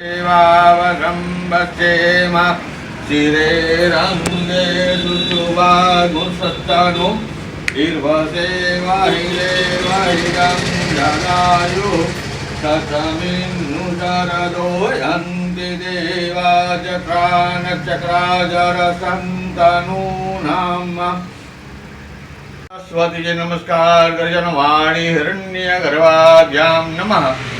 ೇವಾವರಂಭೇಮ ಶಿರೇರಂಗೆ ಋತುವಾಗು ಸತ್ತನು ಇರ್ವ ಸೇವಾಯಿರೇವೈರಂ ಜನಾಯು ಸತಮಿನ್ನು ಶರದೋಯಂತಿ ದೇವಾಜ ಪ್ರಾಣಚಕ್ರಾಜರ ಸಂತನೂನಾಮ ಸರಸ್ವತಿಗೆ ನಮಸ್ಕಾರ ಗರ್ಜನವಾಣಿ ಹಿರಣ್ಯ ಗರ್ವಾಭ್ಯಾಂ ನಮಃ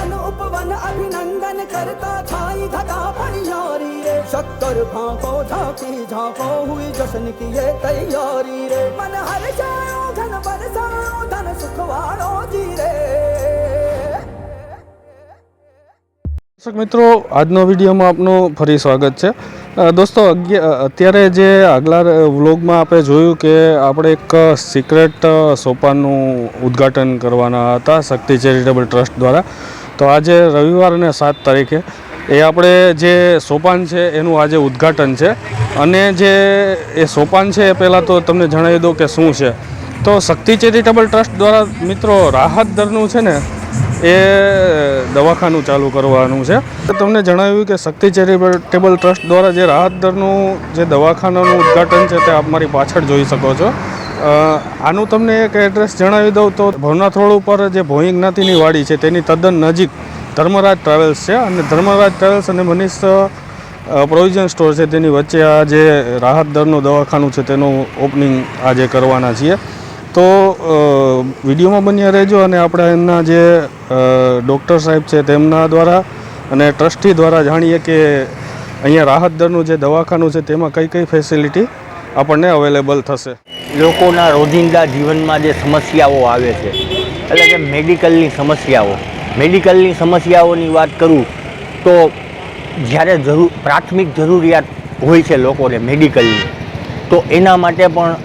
વન ઉપવન અભિનંદન કરતા છાઈ ધકા પણિયારી રે શક્કર ભાંકો ઝાંકી ઝાંકો હુઈ જશન કી એ તૈયારી રે મન હર જાયો ધન બરસાયો ધન સુખવાળો જી દર્શક મિત્રો આજનો વિડીયોમાં આપનું ફરી સ્વાગત છે. દોસ્તો અત્યારે જે આગલા વ્લોગમાં આપણે જોયું કે આપણે એક સિક્રેટ સોપાનું ઉદ્ઘાટન કરવાના હતા, શક્તિ ચેરિટેબલ ટ્રસ્ટ દ્વારા. તો આજે રવિવાર અને સાત તારીખે એ આપણે જે સોપાન છે એનું આજે ઉદ્ઘાટન છે. અને જે એ સોપાન છે એ પહેલાં તો તમને જણાવી દઉં કે શું છે. તો શક્તિ ચેરિટેબલ ટ્રસ્ટ દ્વારા મિત્રો રાહત દરનું છે ને એ દવાખાનું ચાલુ કરવાનું છે. તમને જણાવ્યું કે શક્તિ ચેરિટેબલ ટ્રસ્ટ દ્વારા જે રાહત દરનું જે દવાખાનાનું ઉદ્ઘાટન છે તે આપ મારી પાછળ જોઈ શકો છો. આનું તમને એક એડ્રેસ જણાવી દઉં તો ભવનાથ રોડ ઉપર જે ભોઈ જ્ઞાતિની વાડી છે, તેની તદ્દન નજીક ધર્મરાજ ટ્રાવેલ્સ છે અને ધર્મરાજ ટ્રાવેલ્સ અને મનીષ પ્રોવિઝન સ્ટોર છે, તેની વચ્ચે આ જે રાહત દરનું દવાખાનું છે, તેનું ઓપનિંગ આજે કરવાના છીએ. તો વિડીયોમાં બન્યા રહેજો અને આપણે એમના જે ડૉક્ટર સાહેબ છે, તેમના દ્વારા અને ટ્રસ્ટી દ્વારા જાણીએ કે અહીંયા રાહત દરનું જે દવાખાનું છે, તેમાં કઈ કઈ ફેસિલિટી આપણને અવેલેબલ થશે. લોકોના રોજિંદા જીવનમાં જે સમસ્યાઓ આવે છે, એટલે કે મેડિકલની સમસ્યાઓ. મેડિકલની સમસ્યાઓની વાત કરું તો જ્યારે જરૂર, પ્રાથમિક જરૂરિયાત હોય છે લોકોને મેડિકલની, તો એના માટે પણ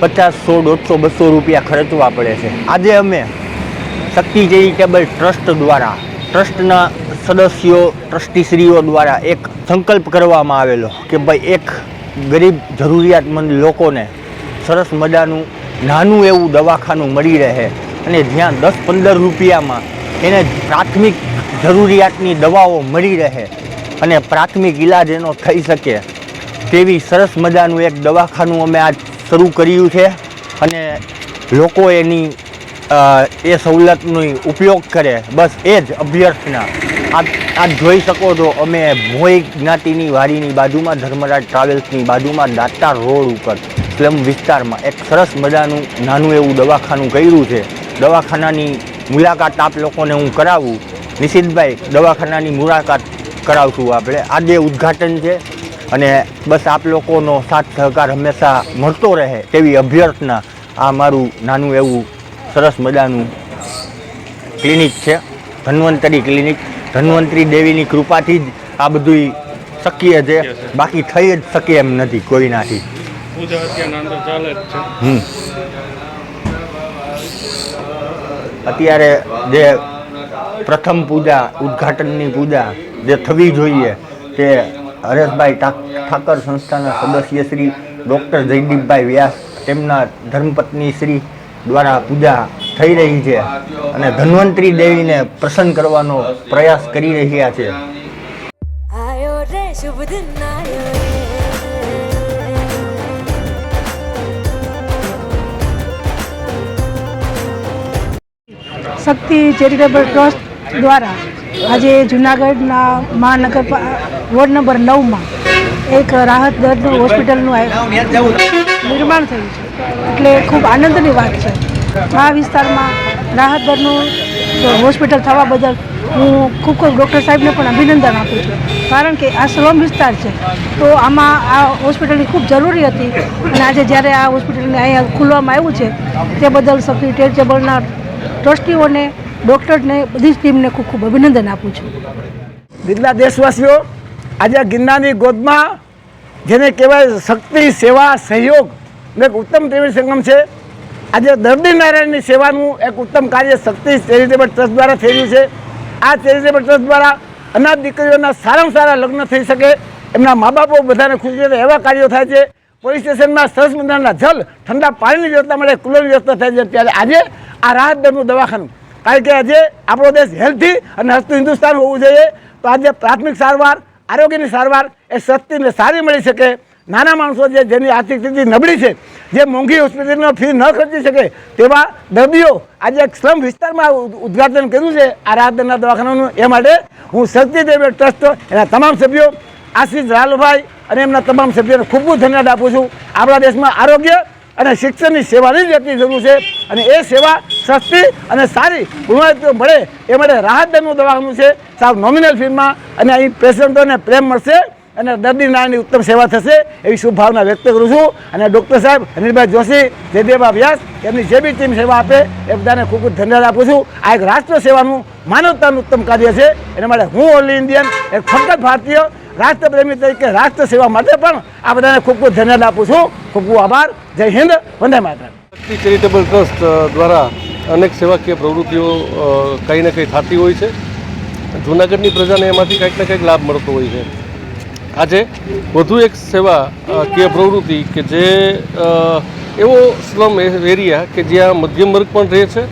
પચાસ સો, દોઢસો, બસો રૂપિયા ખર્ચવા પડે છે. આજે અમે શક્તિ ચેરિટેબલ ટ્રસ્ટ દ્વારા, ટ્રસ્ટના સદસ્યો, ટ્રસ્ટીશ્રીઓ દ્વારા એક સંકલ્પ કરવામાં આવેલો કે ભાઈ એક ગરીબ જરૂરિયાતમંદ લોકોને સરસ મજાનું, નાનું એવું દવાખાનું મળી રહે. અને જ્યાં દસ પંદર રૂપિયામાં એને પ્રાથમિક જરૂરિયાતની દવાઓ મળી રહે અને પ્રાથમિક ઈલાજ એનો થઈ શકે, તેવી સરસ મજાનું એક દવાખાનું અમે આજ શરૂ કર્યું છે. અને લોકો એની એ સવલતનો ઉપયોગ કરે. બસ એ જ અભ્યર્થના. આપ જોઈ શકો છો, અમે ભોઈ જ્ઞાતિની વાડીની બાજુમાં, ધર્મરાજ ટ્રાવેલ્સની બાજુમાં દાતા રોડ ઉપર. સ્લમ વિસ્તારમાં એક સરસ મજાનું નાનું એવું દવાખાનું કર્યું છે. દવાખાનાની મુલાકાત આપ લોકોને હું કરાવું. નિશિતભાઈ દવાખાનાની મુલાકાત કરાવશું આપણે. આજે ઉદ્ઘાટન છે અને બસ આપ લોકોનો સાથ સહકાર હંમેશા મળતો રહે તેવી અભ્યર્થના આ મારું નાનું એવું સરસ મજાનું ક્લિનિક છે. ધન્વંતરી ક્લિનિક. ધન્વંતરી દેવીની કૃપાથી જ આ બધું શક્ય છે. બાકી થઈ જ શકે એમ નથી કોઈનાથી પૂજા અત્યારના અંદર ચાલે જ છે. હમ. અત્યારે જે પ્રથમ પૂજા ઉદ્ઘાટનની પૂજા જે થવી જોઈએ તે હરેશભાઈ ઠાકર સંસ્થાના સદસ્ય શ્રી ડૉક્ટર જયદીપભાઈ વ્યાસ તેમના ધર્મપત્ની શ્રી દ્વારા પૂજા થઈ રહી છે અને ધન્વંતરી દેવીને પ્રસન્ન કરવાનો પ્રયાસ કરી રહ્યા છે. આયો રે શુભ દિન આયો. શક્તિ ચેરિટેબલ ટ્રસ્ટ દ્વારા આજે જુનાગઢના મહાનગર વોર્ડ નંબર નવમાં એક રાહત દર્દનું હોસ્પિટલનું નિર્માણ થયું છે. એટલે ખૂબ આનંદની વાત છે. આ વિસ્તારમાં રાહત દરનું હોસ્પિટલ થવા બદલ હું ખૂબ ખૂબ ડૉક્ટર સાહેબને પણ અભિનંદન આપું છું. કારણ કે આ સ્લમ વિસ્તાર છે, તો આમાં આ હોસ્પિટલની ખૂબ જરૂરી હતી. અને આજે જ્યારે આ હોસ્પિટલને અહીંયા ખુલવામાં આવ્યું છે, તે બદલ શક્તિ ચેરિટેબલના ટ્રસ્ટીઓને, ડૉક્ટરને, બધી જ ટીમને ખૂબ ખૂબ અભિનંદન આપું છું. દિલના દેશવાસીઓ, આજે ગિરનારની ગોદમાં જેને કહેવાય શક્તિ, સેવા, સહયોગ એક ઉત્તમ ત્રિવેણી સંગમ છે. આજે દર્દી નારાયણની સેવાનું એક ઉત્તમ કાર્ય શક્તિ ચેરિટેબલ ટ્રસ્ટ દ્વારા થઈ રહ્યું છે. આ ચેરિટેબલ ટ્રસ્ટ દ્વારા અનાથ દીકરીઓના સારામાં સારા લગ્ન થઈ શકે, એમના મા બાપો બધાને ખુશ રહે એવા કાર્યો થાય છે. પોલીસ સ્ટેશનમાં સરસ મજાના જલ, ઠંડા પાણીની વ્યવસ્થા માટે કુલરની વ્યવસ્થા થાય છે. ત્યારે આજે આ રાહત દરનું દવાખાનું. કારણ કે આજે આપણો દેશ હેલ્થી અને હસતું હિન્દુસ્તાન હોવું જોઈએ. તો આજે પ્રાથમિક સારવાર, આરોગ્યની સારવાર એ સસ્તીને સારી મળી શકે. નાના માણસો જે જેની આર્થિક સ્થિતિ નબળી છે, જે મોંઘી હોસ્પિટલનો ફી ન ખર્ચી શકે, તેવા દર્દીઓ આજે એક સ્લમ વિસ્તારમાં ઉદઘાટન કર્યું છે આ રાહતના દવાખાનાનું. એ માટે હું શક્તિદેવ ટ્રસ્ટ એના તમામ સભ્યો, આશીષ રાલભાઈ અને એમના તમામ સભ્યોને ખૂબ ખૂબ ધન્યવાદ આપું છું. આપણા દેશમાં આરોગ્ય અને શિક્ષણની સેવાની જ એટલી જરૂર છે અને એ સેવા સસ્તી અને સારી ગુણવત્તા મળે એ માટે રાહત દરનું દવાખાનું છે. સાવ નોમિનલ ફીમાં અને અહીં પેશન્ટોને પ્રેમ મળશે અને દર્દી નાની ઉત્તમ સેવા થશે એવી શુભભાવના વ્યક્ત કરું છું. અને ડૉક્ટર સાહેબ અનિલભાઈ જોશી, જયદેવા વ્યાસ એમની જે બી ટીમ સેવા આપે એ બધાને ખૂબ ખૂબ ધન્યવાદ આપું છું. આ એક રાષ્ટ્ર સેવાનું માનવતાનું ઉત્તમ કાર્ય છે. એના માટે હું ઓલ ઇન્ડિયન એક ફક્ત ભારતીય રાષ્ટ્રપ્રેમી તરીકે રાષ્ટ્ર સેવા માટે પણ આ બધાને ખૂબ ખૂબ ધન્યવાદ આપું છું. ખૂબ ખૂબ આભાર. જય હિન્દ. વંદે માતા ચેરિટેબલ ટ્રસ્ટ દ્વારા અનેક સેવાકીય પ્રવૃત્તિઓ કંઈ ને કંઈ થતી હોય છે. જૂનાગઢની પ્રજાને એમાંથી કંઈક ને કંઈક લાભ મળતો હોય છે. આજે વધુ એક સેવાકીય પ્રવૃત્તિ કે જે એવો સ્લમ એરિયા કે જ્યાં મધ્યમ વર્ગ પણ રહે છે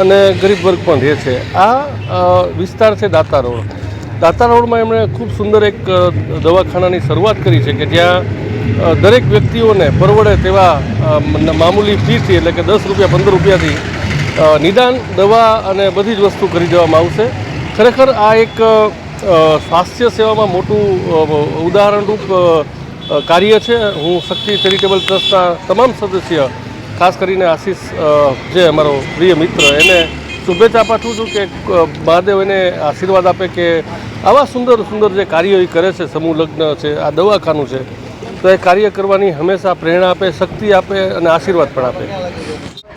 અને ગરીબ વર્ગ પણ રહે છે. આ વિસ્તાર છે દાતા રોડ દાતા રોડમાં એમણે ખૂબ સુંદર એક દવાખાનાની શરૂઆત કરી છે કે જ્યાં દરેક વ્યક્તિઓને પરવડે તેવા મામૂલી ફીથી એટલે કે દસ રૂપિયા, પંદર રૂપિયાથી નિદાન, દવા અને બધી જ વસ્તુ કરી દેવામાં આવશે. ખરેખર આ એક સ્વાસ્થ્ય સેવામાં મોટું ઉદાહરણરૂપ કાર્ય છે. હું શક્તિ ચેરિટેબલ ટ્રસ્ટના તમામ સદસ્ય, ખાસ કરીને આશીષ જે અમારો પ્રિય મિત્ર, એને શુભેચ્છા પાઠવું છું કે મહાદેવ એને આશીર્વાદ આપે કે આવા સુંદર સુંદર જે કાર્યો એ કરે છે, સમૂહ લગ્ન છે, આ દવાખાનું છે, તો એ કાર્ય કરવાની હંમેશા પ્રેરણા આપે, શક્તિ આપે અને આશીર્વાદ પણ આપે.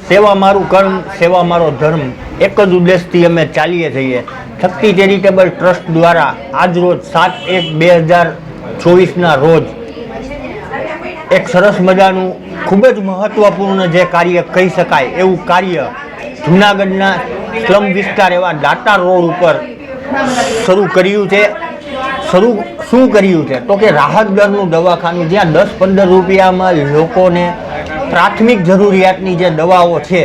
સેવા મારું કર્મ, સેવા મારો ધર્મ, એક જ ઉદ્દેશથી અમે ચાલીએ છીએ. શક્તિ ચેરિટેબલ ટ્રસ્ટ દ્વારા આજ રોજ સાત એક બે હજાર ચોવીસના રોજ એક સરસ મજાનું, ખૂબ જ મહત્ત્વપૂર્ણ જે કાર્ય કહી શકાય એવું કાર્ય જૂનાગઢના સ્લમ વિસ્તાર એવા દાતા રોડ ઉપર શરૂ કર્યું છે. શરૂ શું કર્યું છે? તો કે રાહત દરનું દવાખાનું જ્યાં દસ પંદર રૂપિયામાં લોકોને પ્રાથમિક જરૂરિયાતની જે દવાઓ છે,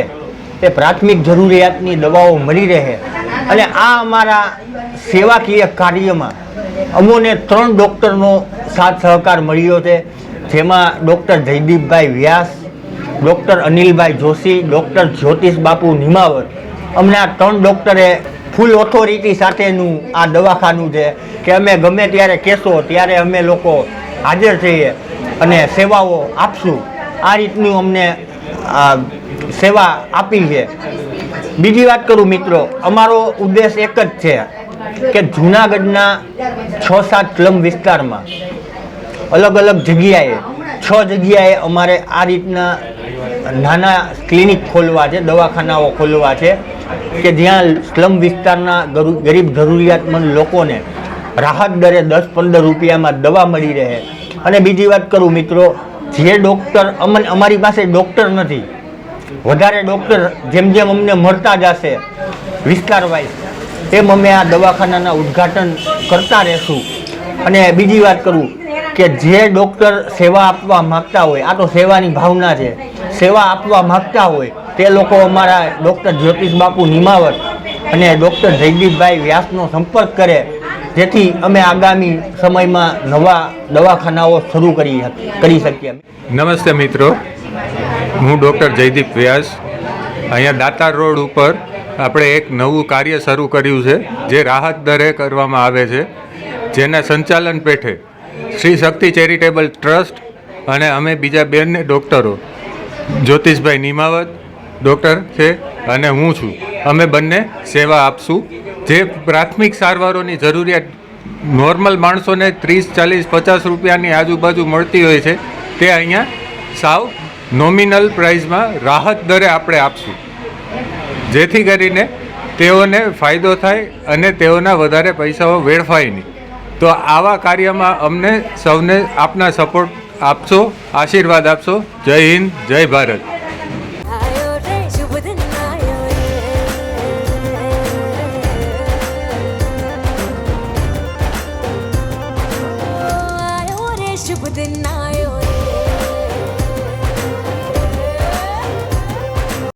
એ પ્રાથમિક જરૂરિયાતની દવાઓ મળી રહે. અને આ અમારા સેવાકીય કાર્યમાં અમોને ત્રણ ડૉક્ટરનો સાથ સહકાર મળ્યો છે. જેમાં doctor Jaydeepbhai Vyas, doctor Anilbhai Joshi, doctor Jyotish Bapu Nimavat અમને આ ત્રણ ડૉક્ટરે ફૂલ ઓથોરિટી સાથેનું આ દવાખાનું છે કે અમે ગમે ત્યારે કહેશો, ત્યારે અમે લોકો હાજર થઈએ અને સેવાઓ આપશું. આ રીતનું અમને સેવા આપી છે. બીજી વાત કરું મિત્રો, અમારો ઉદ્દેશ એક જ છે કે જૂનાગઢના છ સાત સ્લમ વિસ્તારમાં અલગ અલગ જગ્યાએ, છ જગ્યાએ અમારે આ રીતના નાના ક્લિનિક ખોલવા છે, દવાખાનાઓ ખોલવા છે. કે જ્યાં સ્લમ વિસ્તારના ગરુ- ગરીબ જરૂરિયાતમંદ લોકોને રાહત દરે દસ પંદર રૂપિયામાં દવા મળી રહે. અને બીજી વાત કરું મિત્રો, જે ડૉક્ટર અમને, અમારી પાસે ડૉક્ટર નથી. વધારે ડૉક્ટર જેમ જેમ અમને મળતા જશે વિસ્તાર વાઇઝ તેમ અમે આ દવાખાનાના ઉદ્ઘાટન કરતા રહેશું. અને બીજી વાત કરું કે જે ડૉક્ટર સેવા આપવા માગતા હોય, આ તો સેવાની ભાવના છે. સેવા આપવા માગતા હોય તે લોકો અમારા ડૉક્ટર જ્યોતિષ બાપુ નિમાવત અને ડૉક્ટર જયદીપભાઈ વ્યાસનો સંપર્ક કરે, જેથી અમે આગામી સમયમાં નવા દવાખાનાઓ શરૂ કરી કરી શકીએ નમસ્તે મિત્રો. હું ડૉક્ટર જયદીપ વ્યાસ. અહીંયા દાતાર રોડ ઉપર આપણે એક નવું કાર્ય શરૂ કર્યું છે, જે રાહત દરે કરવામાં આવે છે, જેના સંચાલન પેઠે શ્રી શક્તિ ચેરિટેબલ ટ્રસ્ટ અને અમે બીજા બંને ડૉક્ટરો, જ્યોતિષભાઈ નિમાવત ડૉક્ટર છે અને હું છું. અમે બંને સેવા આપશું. જે પ્રાથમિક સારવારોની જરૂરિયાત નોર્મલ માણસોને ત્રીસ, ચાલીસ, પચાસ રૂપિયાની આજુબાજુ મળતી હોય છે, તે અહીંયા સાવ નોમિનલ પ્રાઇઝમાં રાહત દરે આપણે આપશું. જેથી કરીને તેઓને ફાયદો થાય અને તેઓના વધારે પૈસાઓ વેડફાય નહીં. તો આવા કાર્યમાં અમને સૌને આપના સપોર્ટ આપશો, આશીર્વાદ આપશો. જય હિન્દ, જય ભારત.